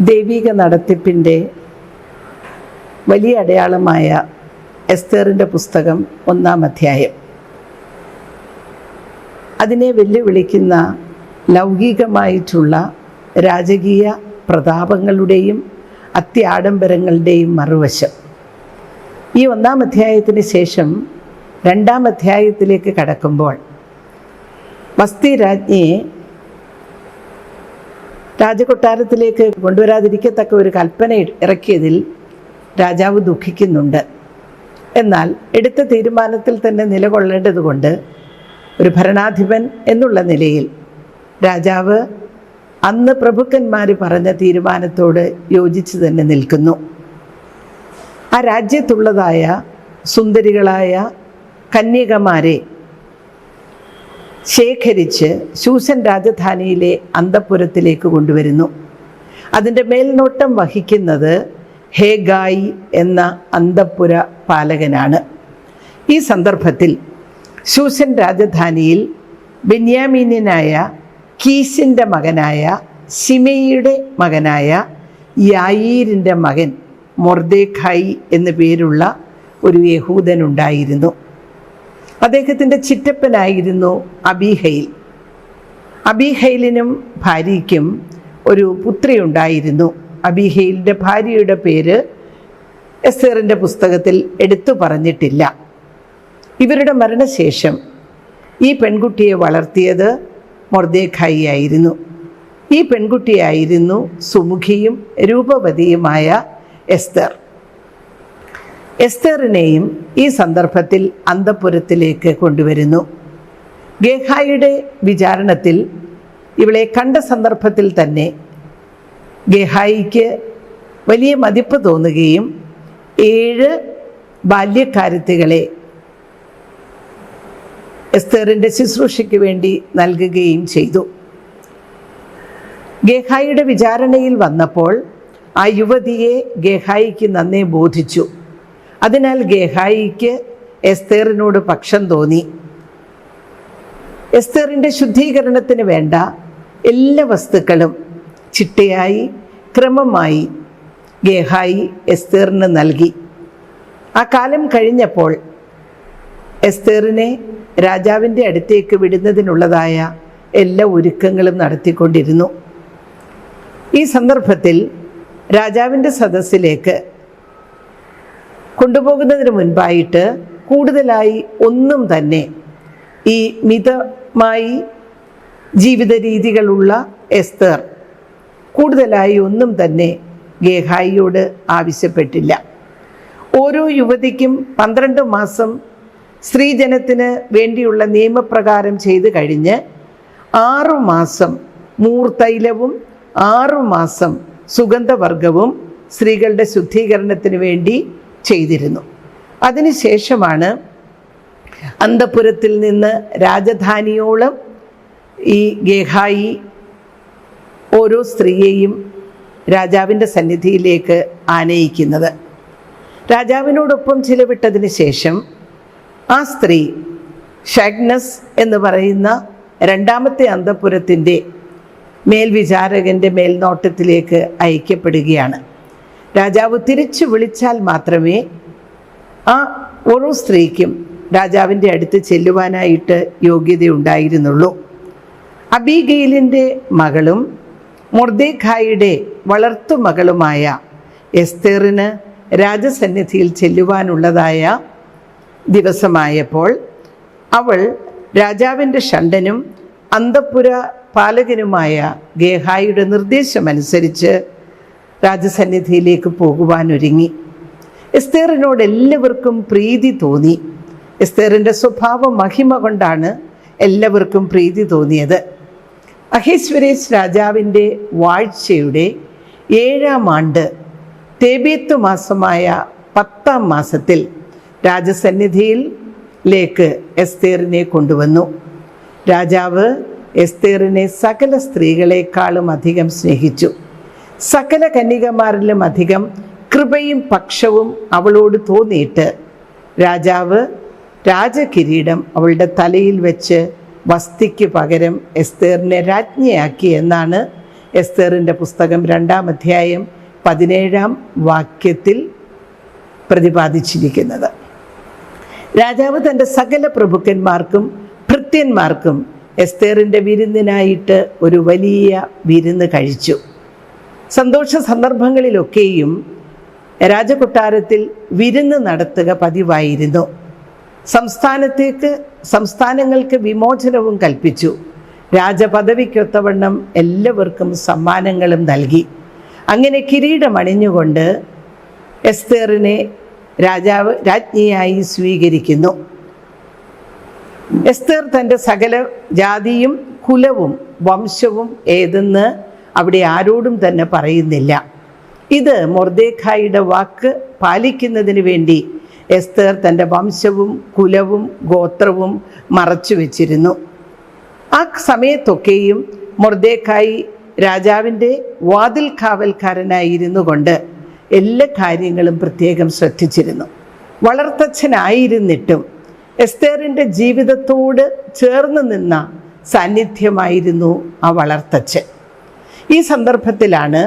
ദൈവിക നടത്തിപ്പിന്റെ വലിയ അടയാളമായ എസ്തേറിന്റെ പുസ്തകം ഒന്നാം അധ്യായം. അതിനെ വെല്ലുവിളിക്കുന്ന ലൗകികമായിട്ടുള്ള രാജകീയ പ്രതാപങ്ങളുടെയും അത്യാഡംബരങ്ങളുടെയും മറുവശം. ഈ ഒന്നാം അധ്യായത്തിന് ശേഷം രണ്ടാം അധ്യായത്തിലേക്ക് കടക്കുമ്പോൾ വസ്തി രാജ്ഞിയെ രാജകൊട്ടാരത്തിലേക്ക് കൊണ്ടുവരാതിരിക്കത്തക്ക ഒരു കൽപ്പന ഇറക്കിയതിൽ രാജാവ് ദുഃഖിക്കുന്നുണ്ട്. എന്നാൽ എടുത്ത തീരുമാനത്തിൽ തന്നെ നിലകൊള്ളേണ്ടതുകൊണ്ട് ഒരു ഭരണാധിപൻ എന്നുള്ള നിലയിൽ രാജാവ് അന്ന് പ്രഭുക്കന്മാർ പറഞ്ഞ തീരുമാനത്തോട് യോജിച്ച് തന്നെ നിൽക്കുന്നു. ആ രാജ്യത്തുള്ളതായ സുന്ദരികളായ കന്യകമാരെ ശേഖരിച്ച് ശൂസൻ രാജധാനിയിലെ അന്തപ്പുരത്തിലേക്ക് കൊണ്ടുവരുന്നു. അതിന്റെ മേൽനോട്ടം വഹിക്കുന്നത് ഹേഗായി എന്ന അന്തപ്പുര പാലകനാണ്. ഈ സന്ദർഭത്തിൽ ശൂസൻ രാജധാനിയിൽ ബെന്യാമീന്യനായ കീശിന്റെ മകനായ സിമയുടെ മകനായ യായീരിന്റെ മകൻ മൊർദേഖായി എന്നു പേരുള്ള ഒരു യഹൂദനുണ്ടായിരുന്നു. അദ്ദേഹത്തിന്റെ ചിറ്റപ്പനായിരുന്നു അബീഹയിൽ അബീഹയിലിനും ഭാര്യയ്ക്കും ഒരു പുത്രിയുണ്ടായിരുന്നു. അബീഹയിലിന്റെ ഭാര്യയുടെ പേര് എസ്തേറിന്റെ പുസ്തകത്തിൽ എടുത്തു പറഞ്ഞിട്ടില്ല. ഇവരുടെ മരണശേഷം ഈ പെൺകുട്ടിയെ വളർത്തിയത് മൊർദേഖായി ആയിരുന്നു. ഈ പെൺകുട്ടിയായിരുന്നു സുമുഖിയും രൂപവതിയുമായ എസ്തർ. എസ്തറിനെയും ഈ സന്ദർഭത്തിൽ അന്തപുരത്തിലേക്ക് കൊണ്ടുവരുന്നു. ഗേഹായുടെ വിചാരണത്തിൽ ഇവളെ കണ്ട സന്ദർഭത്തിൽ തന്നെ ഗേഹായിക്ക് വലിയ മതിപ്പ് തോന്നുകയും ഏഴ് ബാല്യക്കാരത്തികളെ എസ്തേറിന്റെ ശുശ്രൂഷയ്ക്ക് വേണ്ടി നൽകുകയും ചെയ്തു. ഗേഹായിയുടെ വിചാരണയിൽ വന്നപ്പോൾ ആ യുവതിയെ ഗേഹായിക്ക് നന്നേ ബോധിച്ചു. അതിനാൽ ഗേഹായിക്ക് എസ്തേറിനോട് പക്ഷം തോന്നി. എസ്തേറിന്റെ ശുദ്ധീകരണത്തിന് വേണ്ട എല്ലാ വസ്തുക്കളും ചിട്ടയായി ക്രമമായി ഗേഹായി എസ്തേറിന് നൽകി. ആ കാലം കഴിഞ്ഞപ്പോൾ എസ്തേറിനെ രാജാവിന്റെ അടുത്തേക്ക് വിടുന്നതിനുള്ളതായ എല്ലാ ഒരുക്കങ്ങളും നടത്തിക്കൊണ്ടിരുന്നു. ഈ സന്ദർഭത്തിൽ രാജാവിന്റെ സദസ്സിലേക്ക് കൊണ്ടുപോകുന്നതിന് മുൻപായിട്ട് കൂടുതലായി ഒന്നും തന്നെ ഈ മിതമായി ജീവിത രീതികളുള്ള എസ്തർ കൂടുതലായി ഒന്നും തന്നെ ഗേഹായിയോട് ആവശ്യപ്പെട്ടില്ല. ഓരോ യുവതിക്കും പന്ത്രണ്ട് മാസം സ്ത്രീജനത്തിന് വേണ്ടിയുള്ള നിയമപ്രകാരം ചെയ്തു കഴിഞ്ഞ് ആറു മാസം മൂർത്തൈലവും ആറു മാസം സുഗന്ധവർഗവും സ്ത്രീകളുടെ ശുദ്ധീകരണത്തിന് വേണ്ടി ചെയ്തിരുന്നു. അതിനുശേഷമാണ് അന്തപുരത്തിൽ നിന്ന് രാജധാനിയോളം ഈ ഗേഹായി ഓരോ സ്ത്രീയെയും രാജാവിന്റെ സന്നിധിയിലേക്ക് ആനയിക്കുന്നത്. രാജാവിനോടൊപ്പം ചിലവിട്ടതിന് ശേഷം ആ സ്ത്രീ ഷഗ്നസ് എന്ന് പറയുന്ന രണ്ടാമത്തെ അന്തപുരത്തിന്റെ മേൽവിചാരകന്റെ മേൽനോട്ടത്തിലേക്ക് അയക്കപ്പെടുകയാണ്. രാജാവ് തിരിച്ചു വിളിച്ചാൽ മാത്രമേ ആ ഓരോ സ്ത്രീക്കും രാജാവിന്റെ അടുത്ത് ചെല്ലുവാനായിട്ട് യോഗ്യതയുണ്ടായിരുന്നുള്ളൂ. അബീഗയിലിന്റെ മകളും മൊർദേഖായിയുടെ വളർത്തു മകളുമായ എസ്തേറിന് രാജസന്നിധിയിൽ ചെല്ലുവാനുള്ളതായ ദിവസമായപ്പോൾ അവൾ രാജാവിന്റെ ഷണ്ടനും അന്തപ്പുര പാലകനുമായ ഗേഹായിയുടെ നിർദ്ദേശമനുസരിച്ച് രാജസന്നിധിയിലേക്ക് പോകുവാനൊരുങ്ങി. എസ്തേറിനോട് എല്ലാവർക്കും പ്രീതി തോന്നി. എസ്തേറിന്റെ സ്വഭാവ മഹിമ കൊണ്ടാണ് എല്ലാവർക്കും പ്രീതി തോന്നിയത്. അഹേശ്വരേശ് രാജാവിന്റെ വാഴ്ചയുടെ ഏഴാം ആണ്ട് തേബീത്ത് മാസമായ പത്താം മാസത്തിൽ രാജസന്നിധിയിലേക്ക് എസ്തേറിനെ കൊണ്ടുവന്നു. രാജാവ് എസ്തേറിനെ സകല സ്ത്രീകളെക്കാളും അധികം സ്നേഹിച്ചു. സകല കന്യകമാരിലും അധികം കൃപയും പക്ഷവും അവളോട് തോന്നിയിട്ട് രാജാവ് രാജകിരീടം അവളുടെ തലയിൽ വെച്ച് വസ്തിക്ക് പകരം എസ്തേറിനെ രാജ്ഞിയാക്കി എന്നാണ് എസ്തേറിന്റെ പുസ്തകം രണ്ടാം അധ്യായം പതിനേഴാം വാക്യത്തിൽ പ്രതിപാദിച്ചിരിക്കുന്നത്. രാജാവ് തന്റെ സകല പ്രഭുക്കന്മാർക്കും ഭൃത്യന്മാർക്കും എസ്തേറിന്റെ വിരുന്നിനായിട്ട് ഒരു വലിയ വിരുന്ന് കഴിച്ചു. സന്തോഷ സന്ദർഭങ്ങളിലൊക്കെയും രാജകൊട്ടാരത്തിൽ വിരുന്ന് നടത്തുക പതിവായിരുന്നു. സംസ്ഥാനത്തേക്ക് സംസ്ഥാനങ്ങൾക്ക് വിമോചനവും കൽപ്പിച്ചു. രാജപദവിക്കൊത്തവണ്ണം എല്ലാവർക്കും സമ്മാനങ്ങളും നൽകി. അങ്ങനെ കിരീടമണിഞ്ഞുകൊണ്ട് എസ്തേറിനെ രാജാവ് രാജ്ഞിയായി സ്വീകരിക്കുന്നു. എസ്തേർ തന്റെ സകല ജാതിയും കുലവും വംശവും ഏതെന്ന് അവിടെ ആരോടും തന്നെ പറയുന്നില്ല. ഇത് മൊർദേഖായിയുടെ വാക്ക് പാലിക്കുന്നതിന് വേണ്ടി എസ്തർ തന്റെ വംശവും കുലവും ഗോത്രവും മറച്ചു വെച്ചിരുന്നു. ആ സമയത്തൊക്കെയും മൊർദേഖായി രാജാവിന്റെ വാതിൽ കാവൽക്കാരനായിരുന്നു കൊണ്ട് എല്ലാ കാര്യങ്ങളും പ്രത്യേകം ശ്രദ്ധിച്ചിരുന്നു. വളർത്തച്ഛനായിരുന്നിട്ടും എസ്തേറിന്റെ ജീവിതത്തോട് ചേർന്ന് നിന്ന സാന്നിധ്യമായിരുന്നു ആ വളർത്തച്ഛൻ. ഈ സന്ദർഭത്തിലാണ്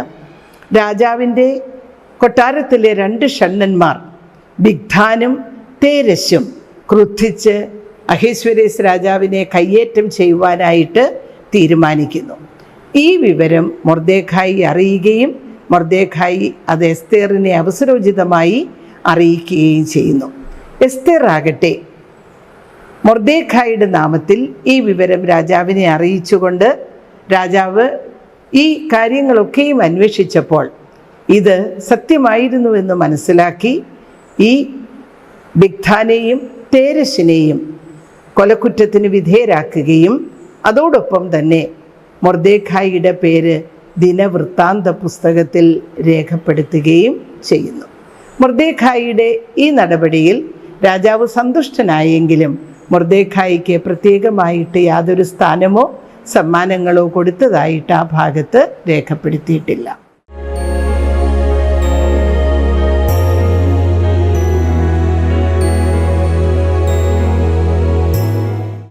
രാജാവിന്റെ കൊട്ടാരത്തിലെ രണ്ട് ഷണ്ണന്മാർ ബിഗ്ധാനും തേരശും ക്രുദ്ധിച്ച് അഹേശ്വരേസ് രാജാവിനെ കയ്യേറ്റം ചെയ്യുവാനായിട്ട് തീരുമാനിക്കുന്നു. ഈ വിവരം മൊർദേഖായി അറിയുകയും മൊർദേഖായി അത് എസ്തേറിനെ അവസരോചിതമായി അറിയിക്കുകയും ചെയ്യുന്നു. എസ്തേർ ആകട്ടെ മൊർദേഖായിയുടെ നാമത്തിൽ ഈ വിവരം രാജാവിനെ അറിയിച്ചുകൊണ്ട് രാജാവ് ഈ കാര്യങ്ങളൊക്കെയും അന്വേഷിച്ചപ്പോൾ ഇത് സത്യമായിരുന്നുവെന്ന് മനസ്സിലാക്കി ഈ ബിഗ്ധാനെയും തേരശിനെയും കൊലക്കുറ്റത്തിന് വിധേയരാക്കുകയും അതോടൊപ്പം തന്നെ മൊർദേഖായിയുടെ പേര് ദിനവൃത്താന്ത പുസ്തകത്തിൽ രേഖപ്പെടുത്തുകയും ചെയ്യുന്നു. മൊർദേഖായിയുടെ ഈ നടപടിയിൽ രാജാവ് സന്തുഷ്ടനായെങ്കിലും മൊർദേഖായിക്ക് പ്രത്യേകമായിട്ട് യാതൊരു സ്ഥാനമോ സമ്മാനങ്ങളോ കൊടുത്തതായിട്ട് ആ ഭാഗത്ത് രേഖപ്പെടുത്തിയിട്ടില്ല.